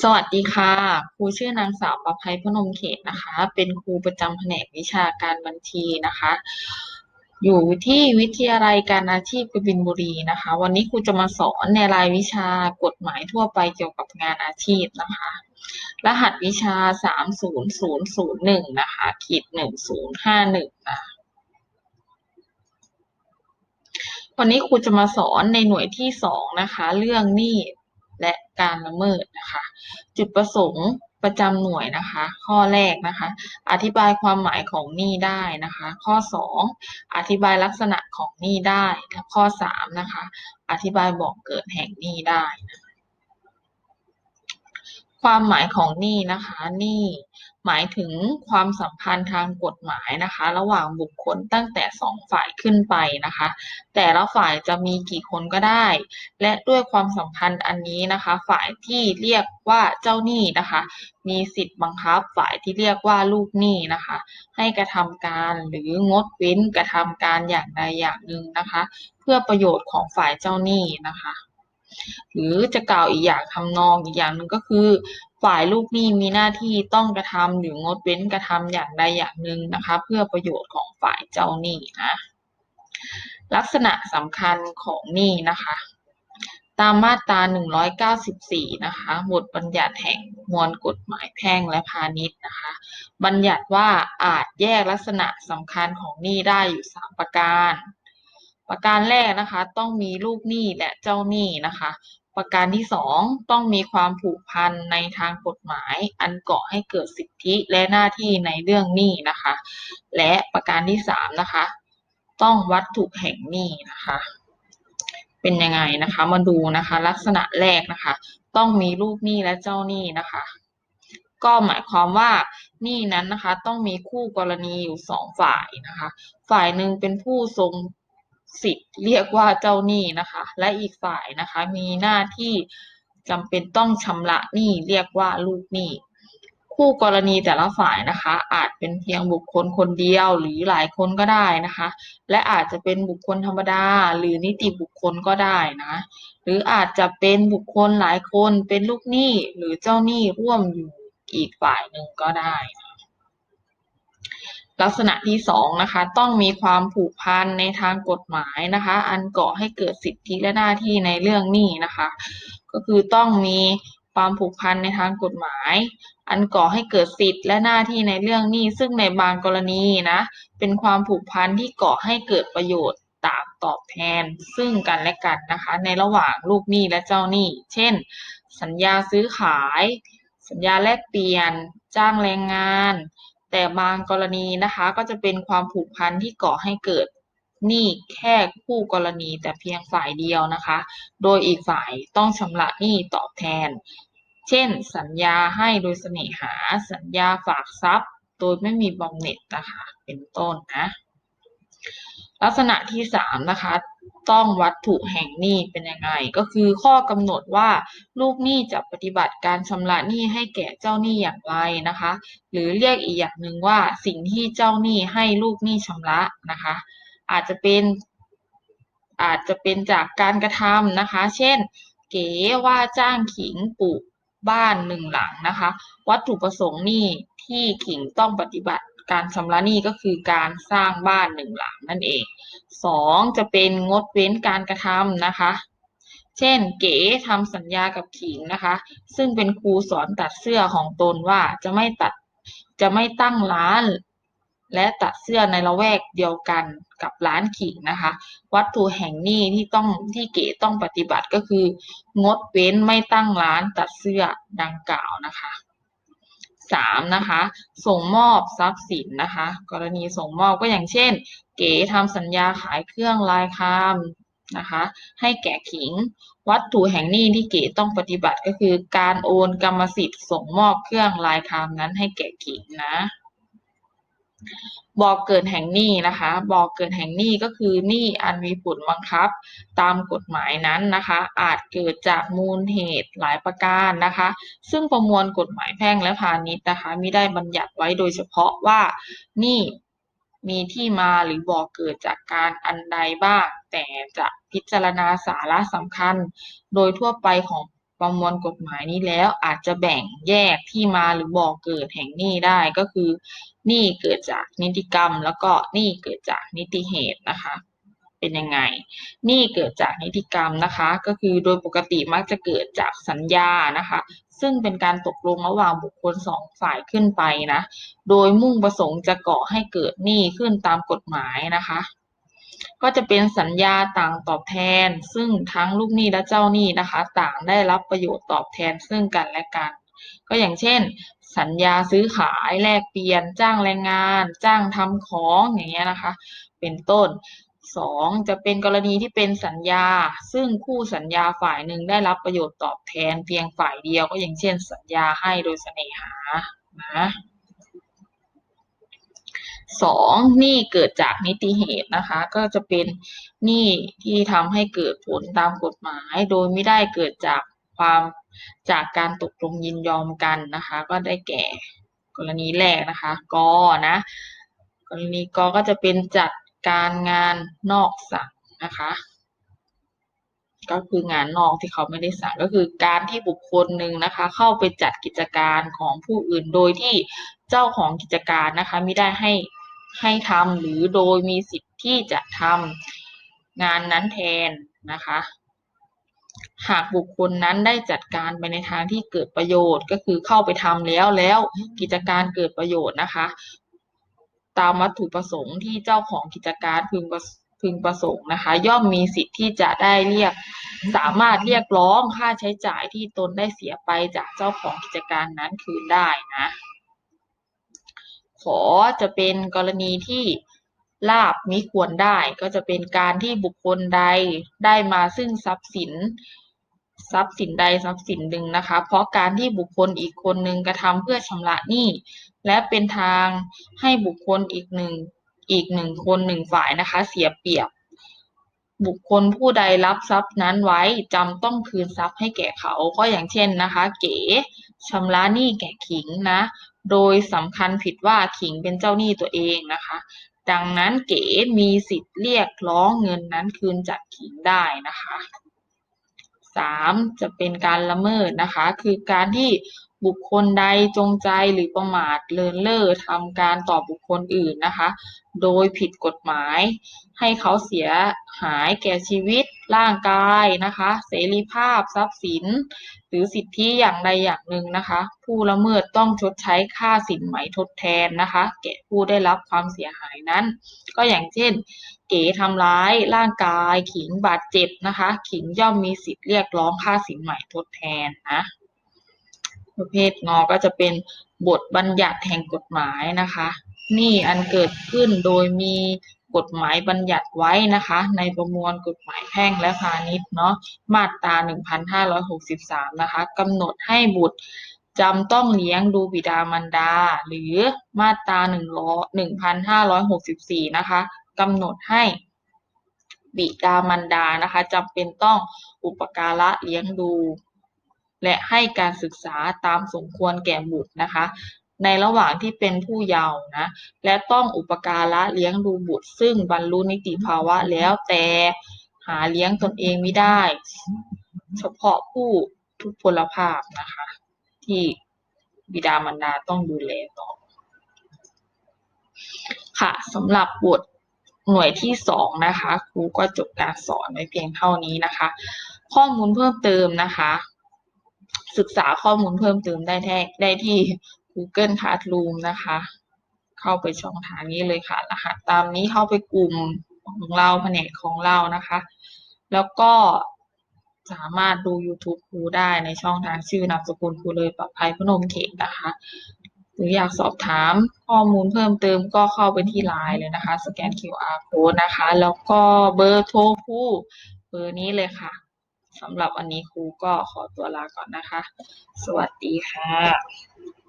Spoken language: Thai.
สวัสดีค่ะ ครูชื่อนางสาวประภัยพนมเขตนะคะ เป็นครูประจำแผนกวิชาการบัญชีนะคะ อยู่ที่วิทยาลัยการอาชีพกบินบุรีนะคะ วันนี้ครูจะมาสอนในรายวิชากฎหมายทั่วไปเกี่ยวกับงานอาชีพนะคะ รหัสวิชาสามศูนย์ศูนย์ศูนย์หนึ่งนะคะ ขีดหนึ่งศูนย์ห้าหนึ่งนะวันนี้ครูจะมาสอนในหน่วยที่สองนะคะ เรื่องหนี้ และการละเมิดนะคะ จุดประสงค์ประจำหน่วยนะคะ ข้อแรกนะคะ อธิบายความหมายของหนี้ได้นะคะ ข้อสองอธิบายลักษณะของหนี้ได้และข้อสามนะคะ อธิบายบอกเกิดแห่งหนี้ได้นะคะ ความหมายของหนี้นะคะหนี้หมายถึงความสัมพันธ์ทางกฎหมายนะคะ ระหว่างบุคคลตั้งแต่สองฝ่ายขึ้นไปนะคะ แต่ละฝ่ายจะมีกี่คนก็ได้ และด้วยความสัมพันธ์อันนี้นะคะ ฝ่ายที่เรียกว่าเจ้าหนี้นะคะ มีสิทธิ์บังคับ ฝ่ายที่เรียกว่าลูกหนี้นะคะ ให้กระทำการหรืองดเว้นกระทำการอย่างใดอย่างหนึ่งนะคะ เพื่อประโยชน์ของฝ่ายเจ้าหนี้นะคะ หรือจะกล่าวอีกอย่างทำนองอีกอย่างหนึ่งก็คือ ฝ่ายลูกหนี้มีหน้าที่ต้องกระทำหรืองดเว้นกระทำอย่างใดอย่างหนึ่งนะคะ เพื่อประโยชน์ของฝ่ายเจ้าหนี้นะลักษณะสำคัญของหนี้นะคะ ตามมาตรา 194 นะคะบทบัญญัติแห่งมวลกฎหมายแพ่งและพาณิชย์นะคะ บัญญัติว่าอาจแยกลักษณะสำคัญของหนี้ได้อยู่ 3 ประการ ประการแรกนะคะ ต้องมีลูกหนี้และเจ้าหนี้นะคะ ประการที่สองต้องมีความผูกพันในทางกฎหมาย อันก่อให้เกิดสิทธิและหน้าที่ในเรื่องหนี้นะคะ และประการที่สามนะคะ ต้องวัตถุแห่งหนี้นะคะ เป็นยังไงนะคะ มาดูนะคะ ลักษณะแรกนะคะ ต้องมีลูกหนี้และเจ้าหนี้นะคะก็หมายความว่าหนี้นั้นนะคะ ต้องมีคู่กรณีอยู่สองฝ่ายนะคะ ฝ่ายหนึ่งเป็นผู้ทรง สิทธิ์เรียกว่าเจ้าหนี้นะคะ และอีกฝ่ายนะคะ มีหน้าที่จำเป็นต้องชำระหนี้เรียกว่าลูกหนี้คู่กรณีแต่ละฝ่ายนะคะ อาจเป็นเพียงบุคคลคนเดียวหรือหลายคนก็ได้นะคะ และอาจจะเป็นบุคคลธรรมดา หรือนิติบุคคลก็ได้นะหรืออาจจะเป็นบุคคลหลายคนเป็นลูกหนี้หรือเจ้าหนี้ร่วมอยู่อีกฝ่ายหนึ่งก็ได้นะ ลักษณะที่สองนะคะต้องมีความผูกพันในทางกฎหมายนะคะ อันก่อให้เกิดสิทธิและหน้าที่ในเรื่องหนี้นะคะ ก็คือต้องมีความผูกพันในทางกฎหมาย อันก่อให้เกิดสิทธิและหน้าที่ในเรื่องหนี้ ซึ่งในบางกรณีนะเป็นความผูกพันที่ก่อให้เกิดประโยชน์ต่างตอบแทน ซึ่งกันและกันนะคะ ในระหว่างลูกหนี้และเจ้าหนี้ เช่น สัญญาซื้อขาย สัญญาแลกเปลี่ยน จ้างแรงงาน แต่บางกรณีนะคะก็จะเป็นความผูกพันที่ก่อให้เกิดหนี้แค่คู่กรณีแต่เพียงฝ่ายเดียวนะคะ โดยอีกฝ่ายต้องชำระหนี้ตอบแทน เช่น สัญญาให้โดยเสน่หา สัญญาฝากทรัพย์ โดยไม่มีบำเหน็จนะคะ เป็นต้นนะ ลักษณะที่สามนะคะ ต้องวัตถุแห่งหนี้เป็นยังไง ก็คือข้อกำหนดว่าลูกหนี้จะปฏิบัติการชำระหนี้ให้แก่เจ้าหนี้อย่างไรนะคะ หรือเรียกอีกอย่างหนึ่งว่าสิ่งที่เจ้าหนี้ให้ลูกหนี้ชำระนะคะ อาจจะเป็นอาจจะเป็นจากการกระทำนะคะ เช่น เก๋ว่าจ้างขิงปลูกบ้านหนึ่งหลังนะคะ วัตถุประสงค์หนี้ที่ขิงต้องปฏิบัติ การชำระหนี้ก็คือการสร้างบ้านหนึ่งหลังนั่นเองสองจะเป็นงดเว้นการกระทำนะคะ เช่น เก๋ทำสัญญากับขิงนะคะ ซึ่งเป็นครูสอนตัดเสื้อของตนว่าจะไม่ตัดจะไม่ตั้งร้าน และตัดเสื้อในละแวกเดียวกันกับร้านขิงนะคะ วัตถุแห่งหนี้ที่ต้องที่เก๋ต้องปฏิบัติก็คือ งดเว้นไม่ตั้งร้านตัดเสื้อดังกล่าวนะคะ สามนะคะ ส่งมอบทรัพย์สินนะคะ กรณีส่งมอบก็อย่างเช่น เก๋ทำสัญญาขายเครื่องลายคามนะคะ ให้แก่ขิง วัตถุแห่งนี้ที่เก๋ต้องปฏิบัติก็คือ การโอนกรรมสิทธิ์ส่งมอบเครื่องลายคามนั้นให้แก่ขิงนะ บอกเกิดแห่งหนี้นะคะบอกเกิดแห่งหนี้ก็คือหนี้อันมีผลบังคับ ตามกฎหมายนั้นนะคะ อาจเกิดจากมูลเหตุหลายประการนะคะ ซึ่งประมวลกฎหมายแพ่งและพาณิชย์นะคะมิได้บัญญัติไว้โดยเฉพาะว่าหนี้มีที่มาหรือบอกเกิดจากการอันใดบ้าง แต่จะพิจารณาสาระสำคัญ โดยทั่วไปของ ประมวลกฎหมายนี้แล้วอาจจะแบ่งแยกที่มาหรือบ่อเกิดแห่งหนี้ได้ก็คือหนี้เกิดจากนิติกรรม แล้วก็หนี้เกิดจากนิติเหตุนะคะเป็นยังไงหนี้เกิดจากนิติกรรมนะคะ ก็คือโดยปกติมักจะเกิดจากสัญญานะคะ ซึ่งเป็นการตกลงระหว่างบุคคลสองฝ่ายขึ้นไปนะ โดยมุ่งประสงค์จะก่อให้เกิดหนี้ขึ้นตามกฎหมายนะคะ ก็จะเป็นสัญญาต่างตอบแทน ซึ่งทั้งลูกหนี้และเจ้าหนี้นะคะ ต่างได้รับประโยชน์ตอบแทนซึ่งกันและกัน ก็อย่างเช่น สัญญาซื้อขายแลกเปลี่ยนจ้างแรงงาน จ้างทำของอย่างเงี้ยนะคะ เป็นต้นสองจะเป็นกรณีที่เป็นสัญญา ซึ่งคู่สัญญาฝ่ายหนึ่งได้รับประโยชน์ตอบแทนเพียงฝ่ายเดียวก็อย่างเช่น สัญญาให้โดยเสน่หานะ สองหนี้เกิดจากนิติเหตุนะคะ ก็จะเป็นหนี้ที่ทำให้เกิดผลตามกฎหมาย โดยไม่ได้เกิดจากความจากการตกลงยินยอมกันนะคะ ก็ได้แก่กรณีแรกนะคะกอนะ กรณีกก็จะเป็นจัดการงานนอกสั่งนะคะ ก็คืองานนอกที่เขาไม่ได้สั่งก็คือการที่บุคคลหนึ่งนะคะ เข้าไปจัดกิจการของผู้อื่นโดยที่เจ้าของกิจการนะคะไม่ได้ให้ ให้ทำหรือโดยมีสิทธิ์ที่จะทำงานนั้นแทนนะคะ หากบุคคลนั้นได้จัดการไปในทางที่เกิดประโยชน์ ก็คือเข้าไปทำแล้วแล้วกิจการเกิดประโยชน์นะคะ ตามวัตถุประสงค์ที่เจ้าของกิจการพึงประพึงประสงค์นะคะ ย่อมมีสิทธิ์ที่จะได้เรียก สามารถเรียกร้องค่าใช้จ่ายที่ตนได้เสียไปจากเจ้าของกิจการนั้นคืนได้นะ ขอจะเป็นกรณีที่ลาบมิควรได้ ก็จะเป็นการที่บุคคลใดได้มาซึ่งทรัพย์สิน ทรัพย์สินใดทรัพย์สินหนึ่งนะคะ เพราะการที่บุคคลอีกคนหนึ่งกระทำเพื่อชำระหนี้และเป็นทางให้บุคคลอีกหนึ่งอีกหนึ่งคนหนึ่งฝ่ายนะคะ เสียเปรียบ บุคคลผู้ใดรับทรัพย์นั้นไว้จำต้องคืนทรัพย์ให้แก่เขา ก็อย่างเช่นนะคะ เก๋ชำระหนี้แก่ขิงนะ โดยสำคัญผิดว่าขิงเป็นเจ้าหนี้ตัวเองนะคะ ดังนั้นเก๋มีสิทธิ์เรียกร้องเงินนั้นคืนจากขิงได้นะคะสามจะเป็นการละเมิดนะคะ คือการที่ บุคคลใดจงใจหรือประมาทเลินเล่อทำการต่อบุคคลอื่นนะคะ โดยผิดกฎหมาย ให้เขาเสียหายแก่ชีวิต ร่างกายนะคะ เสรีภาพทรัพย์สิน หรือสิทธิอย่างใดอย่างหนึ่งนะคะ ผู้ละเมิดต้องชดใช้ค่าสินไหมทดแทนนะคะ แก่ผู้ได้รับความเสียหายนั้น ก็อย่างเช่น เก๋ทำร้ายร่างกาย ขิงบาดเจ็บนะคะ ขิงย่อมมีสิทธิ์เรียกร้องค่าสินไหมทดแทนนะ ประเภทงอก็จะเป็นบทบัญญัติแห่งกฎหมายนะคะนี่อันเกิดขึ้นโดยมีกฎหมายบัญญัติไว้นะคะ ในประมวลกฎหมายแพ่งและพาณิชย์เนาะมาตรา 1563 นะคะกำหนดให้บุตรจำต้องเลี้ยงดูบิดามารดา หรือมาตรา 1,564 นะคะกำหนดให้บิดามารดานะคะจำเป็นต้องอุปการะเลี้ยงดู และให้การศึกษาตามสมควรแก่บุตรนะคะ ในระหว่างที่เป็นผู้เยาว์นะและต้องอุปการะเลี้ยงดูบุตร ซึ่งบรรลุนิติภาวะแล้วแต่หาเลี้ยงตนเองไม่ได้ เฉพาะผู้ทุพพลภาพนะคะ ที่บิดามารดาต้องดูแลต่อ ค่ะสำหรับบทหน่วยที่สองนะคะครูก็จบการสอนไว้เพียงเท่านี้นะคะ ข้อมูลเพิ่มเติมนะคะ ศึกษาข้อมูลเพิ่มเติมได้แท้ได้ที่ Google Classroom นะคะ เข้าไปช่องทางนี้เลยค่ะ รหัสตามนี้เข้าไปกลุ่มของเราแผนกของเรานะคะ แล้วก็สามารถดู YouTube ครูได้ในช่องทางชื่อนามสกุลครูเลยปลอดภัยพนมเขตนะคะ หรืออยากสอบถามข้อมูลเพิ่มเติมก็เข้าไปที่ไลน์เลยนะคะ สแกน QR code นะคะ แล้วก็เบอร์โทรครูเบอร์นี้เลยค่ะ สำหรับวันนี้ครูก็ขอตัวลาก่อนนะคะ สวัสดีค่ะ